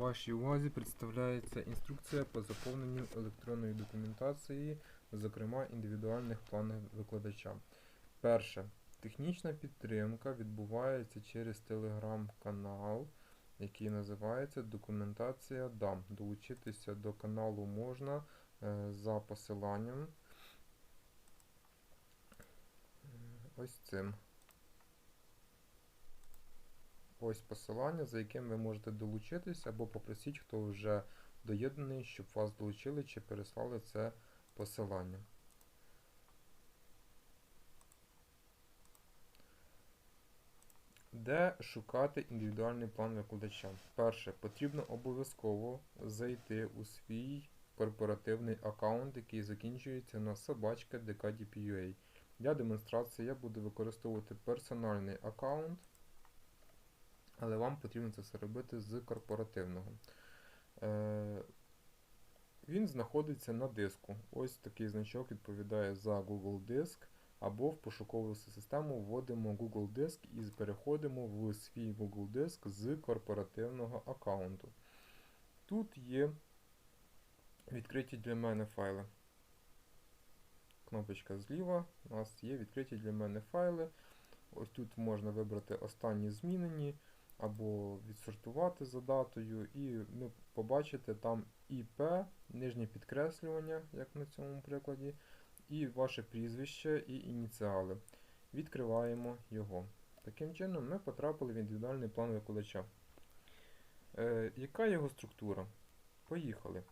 Вашій увазі представляється інструкція по заповненню електронної документації, зокрема індивідуальних планів викладача. Перше. Технічна підтримка відбувається через телеграм-канал, який називається Документація ДАМ. Долучитися до каналу можна е, за посиланням. е, Ось цим. Ось посилання, за яким ви можете долучитись, або попросіть, хто вже доєднаний, щоб вас долучили чи переслали це посилання. Де шукати індивідуальний план викладача? Перше, потрібно обов'язково зайти у свій корпоративний аккаунт, який закінчується на собачка DKDP.ua. Для демонстрації я буду використовувати персональний аккаунт але вам потрібно це все робити з корпоративного. Е, Він знаходиться на диску. Ось такий значок відповідає за Google Диск. Або в пошукову систему вводимо Google Диск і переходимо в свій Google Диск з корпоративного аккаунту. Тут є відкриті для мене файли. Кнопочка зліва. У нас є відкриті для мене файли. Ось тут можна вибрати останні змінені або відсортувати за датою, і ми побачите там ІП, нижнє підкреслювання, як на цьому прикладі, і ваше прізвище і ініціали. Відкриваємо його. Таким чином, ми потрапили в індивідуальний план викладача. Е, Яка його структура? Поїхали.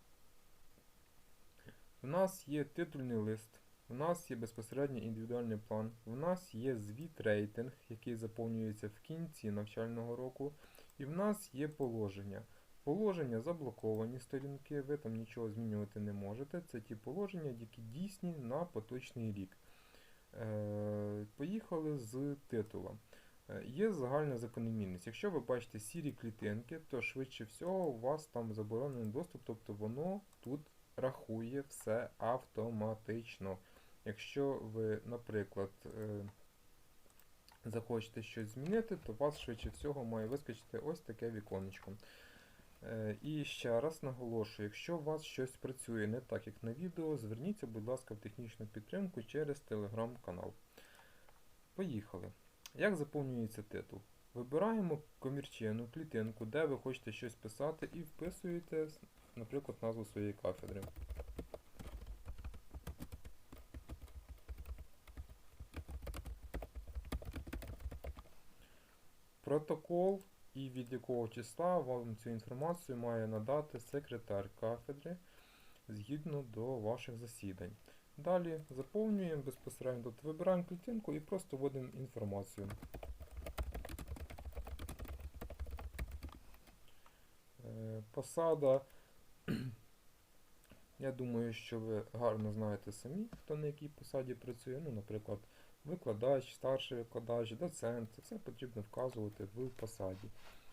У нас є титульний лист. У нас є безпосередньо індивідуальний план, у нас є звіт рейтинг, який заповнюється в кінці навчального року, і в нас є положення. Положення заблоковані сторінки, ви там нічого змінювати не можете. Це ті положення, які дійсні на поточний рік. Е, Поїхали з титула. Е, Є загальна закономірність. Якщо ви бачите сірі клітинки, то швидше всього у вас там заборонений доступ, тобто воно тут рахує все автоматично. Якщо ви, наприклад, е, захочете щось змінити, то у вас швидше всього має вискочити ось таке віконечко. Е, І ще раз наголошую, якщо у вас щось працює не так, як на відео, зверніться, будь ласка, в технічну підтримку через телеграм-канал. Поїхали. Як заповнюється титул? Вибираємо комірчину, клітинку, де ви хочете щось писати, і вписуєте, наприклад, назву своєї кафедри. Протокол і від якого числа вам цю інформацію має надати секретар кафедри згідно до ваших засідань. Далі заповнюємо безпосередньо, тут вибираємо клітинку і просто вводимо інформацію. Е, Посада. Я думаю, що ви гарно знаєте самі, хто на якій посаді працює. Ну, наприклад, викладач, старший викладач, доцент. Це все потрібно вказувати в посаді.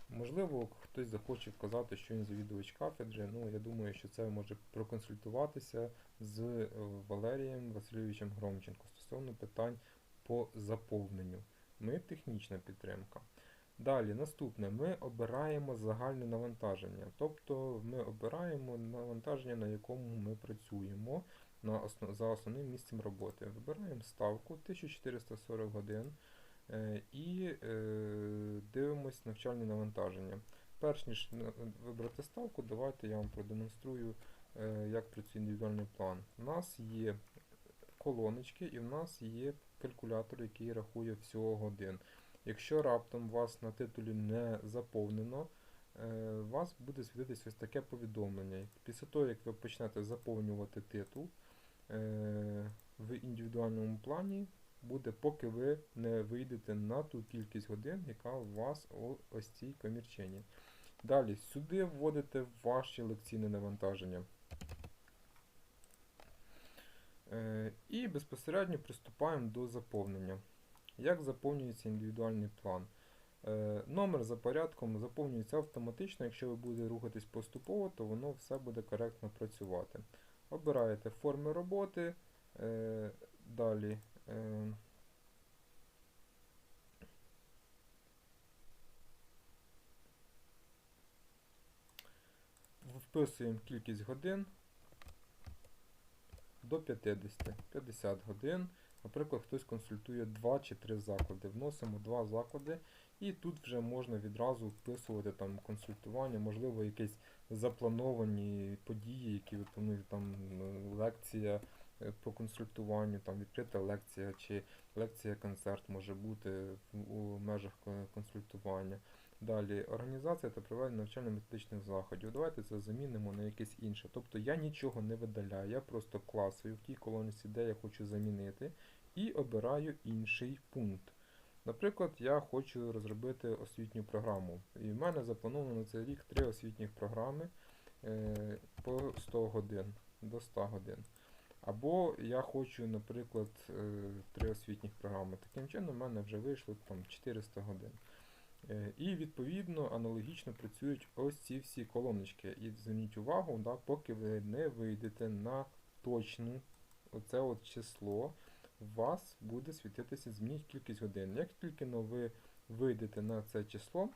Можливо, хтось захоче вказати, що він завідувач кафедри. Ну, я думаю, що це може проконсультуватися з е, Валерієм Васильовичем Громченко стосовно питань по заповненню. Ми технічна підтримка. Далі, наступне, ми обираємо загальне навантаження. Тобто ми обираємо навантаження, на якому ми працюємо на основ... за основним місцем роботи. Вибираємо ставку 1440 годин е, і е, дивимось навчальне навантаження. Перш ніж вибрати ставку, давайте я вам продемонструю, е, як працює індивідуальний план. У нас є колоночки і в нас є калькулятор, який рахує всього годин. Якщо раптом вас на титулі не заповнено, е, у вас буде світитись ось таке повідомлення. Після того, як ви почнете заповнювати титул е, в індивідуальному плані, буде, поки ви не вийдете на ту кількість годин, яка у вас ось цій комірчині. Далі сюди вводите ваші лекційне навантаження. Е, І безпосередньо приступаємо до заповнення. Як заповнюється індивідуальний план? Е, Номер за порядком заповнюється автоматично. Якщо ви будете рухатись поступово, то воно все буде коректно працювати. Обираєте форми роботи. е, Далі. е, вписуємо кількість годин до 50. 50 годин. Наприклад, хтось консультує 2 чи 3 заклади. Вносимо 2 заклади, і тут вже можна відразу вписувати там консультування, можливо, якісь заплановані події, які ви плануєте, там е, лекція е, по консультуванню, там відкрита лекція чи лекція-концерт може бути у межах консультування. Далі організація та проведення навчально-методичних заходів. Давайте це замінимо на якесь інше. Тобто я нічого не видаляю, я просто класую в тій колонці, де я хочу замінити, і обираю інший пункт. Наприклад, я хочу розробити освітню програму. І в мене заплановано на цей рік три освітніх програми е, по 100 годин до 100 годин. Або я хочу, наприклад, е, три освітніх програми. Таким чином, в мене вже вийшло там 400 годин. Е, І відповідно аналогічно працюють ось ці всі колоночки. І зверніть увагу, да, поки ви не вийдете на точну оце от число, у вас буде світитися змініть кількість годин. Як тільки ви вийдете на це число,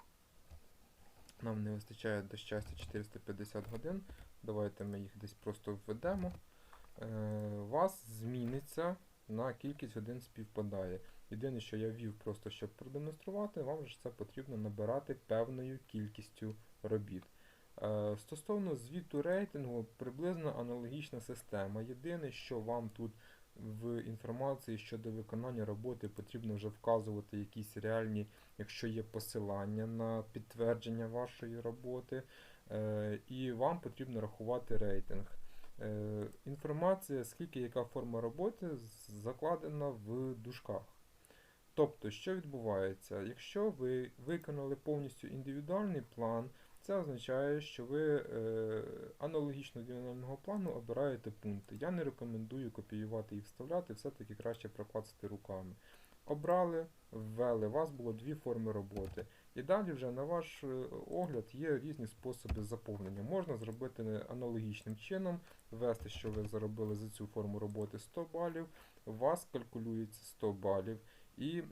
нам не вистачає до щастя 450 годин. Давайте ми їх десь просто введемо. Е, вас зміниться на кількість годин співпадає. Єдине, що я ввів просто щоб продемонструвати, вам же це потрібно набирати певною кількістю робіт. Е, Стосовно звіту рейтингу, приблизно аналогічна система. Єдине, що вам тут в інформації щодо виконання роботи потрібно вже вказувати якісь реальні, якщо є посилання на підтвердження вашої роботи, е, і вам потрібно рахувати рейтинг. Е, Інформація, скільки яка форма роботи, закладена в дужках. Тобто, що відбувається? Якщо ви виконали повністю індивідуальний план, це означає, що ви е, аналогічно до плану обираєте пункти. Я не рекомендую копіювати і вставляти, все-таки краще прокласти руками. Обрали, ввели, у вас було дві форми роботи. І далі вже на ваш е, огляд є різні способи заповнення. Можна зробити аналогічним чином, ввести, що ви заробили за цю форму роботи 100 балів, у вас калькулюється 100 балів. І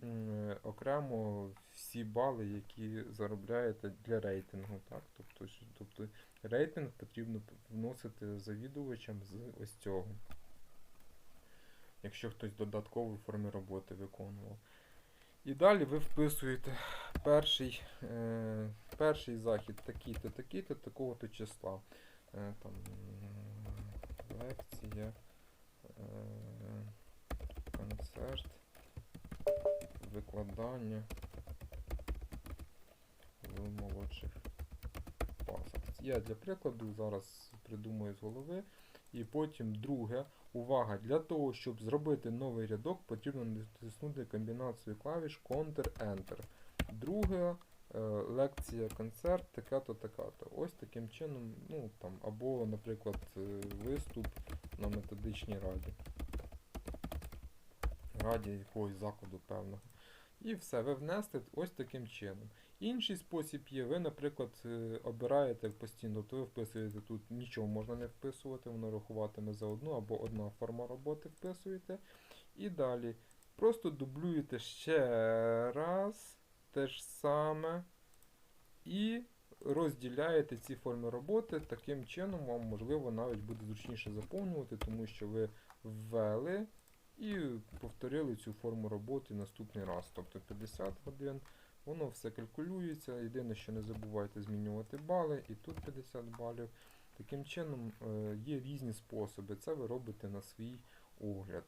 окремо всі бали, які заробляєте для рейтингу. Так? Тобто, тобто рейтинг потрібно вносити завідувачам з ось цього. Якщо хтось додаткові форми роботи виконував. І далі ви вписуєте перший, е, перший захід такий-то, такий-то, такого-то числа. Е, там, лекція, е, концерт викладання в молодших класах. Я для прикладу зараз придумаю з голови. І потім друге. Увага! Для того, щоб зробити новий рядок, потрібно натиснути комбінацію клавіш Ctrl-Enter. Друге е, лекція, концерт, така-то, така-то. Ось таким чином, ну там, або, наприклад, е, виступ на методичній раді. Раді якогось закладу певного. І все, ви внесли ось таким чином. Інший спосіб є, ви, наприклад, е, обираєте постійно, то ви вписуєте тут, нічого можна не вписувати, воно рахуватиме за одну або одна форма роботи вписуєте. І далі просто дублюєте ще раз те ж саме і розділяєте ці форми роботи. Таким чином вам, можливо, навіть буде зручніше заповнювати, тому що ви ввели і повторили цю форму роботи наступний раз. Тобто 50 годин. Воно все калькулюється. Єдине, що не забувайте змінювати бали, і тут 50 балів. Таким чином е, є різні способи. Це ви робите на свій огляд.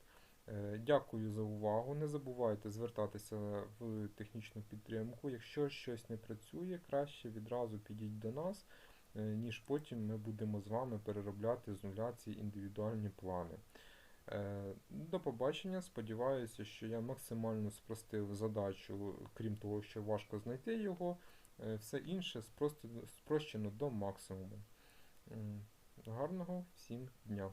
Е, Дякую за увагу. Не забувайте звертатися в технічну підтримку. Якщо щось не працює, краще відразу підіть до нас, е, ніж потім ми будемо з вами переробляти з нуля ці індивідуальні плани. Е, До побачення. Сподіваюся, що я максимально спростив задачу, крім того, що важко знайти його. Е, Все інше спрощено до максимуму. Гарного всім дня!